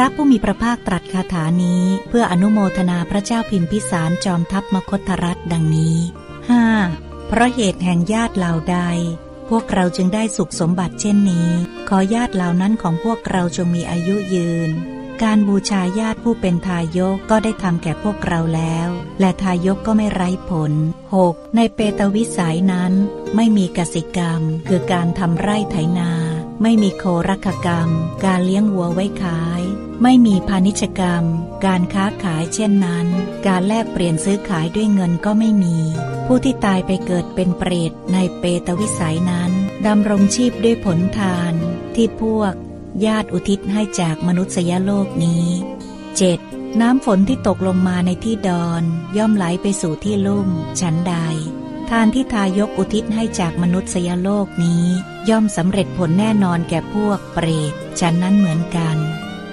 พระผู้มีพระภาคตรัสคาถานี้เพื่ออนุโมทนาพระเจ้าพิมพิสารจอมทัพมคตรัฐดังนี้ 5. เพราะเหตุแห่งญาติเหล่าใด พวกเราจึงได้สุขสมบัติเช่นนี้ ขอญาติเหล่านั้นของพวกเราจงมีอายุยืน การบูชาญาติผู้เป็นทายกก็ได้ทำแก่พวกเราแล้ว และทายกก็ไม่ไร้ผล 6. ในเปตวิสัยนั้น ไม่มีกสิกรรม คือการทำไร่ไถนา ไม่มีโครักกรรม การเลี้ยงวัวไว้ขาย ไม่มีพาณิชกรรม การค้าขายเช่นนั้น การแลกเปลี่ยนซื้อขายด้วยเงินก็ไม่มี ผู้ที่ตายไปเกิดเป็นเปรตในเปตวิสัยนั้นดำรงชีพด้วยผลทาน ที่พวก ญาติอุทิศให้จากมนุษยโลกนี้ 7. น้ำฝนที่ตกลงมาในที่ดอน ย่อมไหลไปสู่ที่ลุ่มฉันใด ทานที่ทายกอุทิศให้จากมนุษยโลกนี้ ย่อมสำเร็จผลแน่นอนแก่พวกเปรตฉันนั้นเหมือนกัน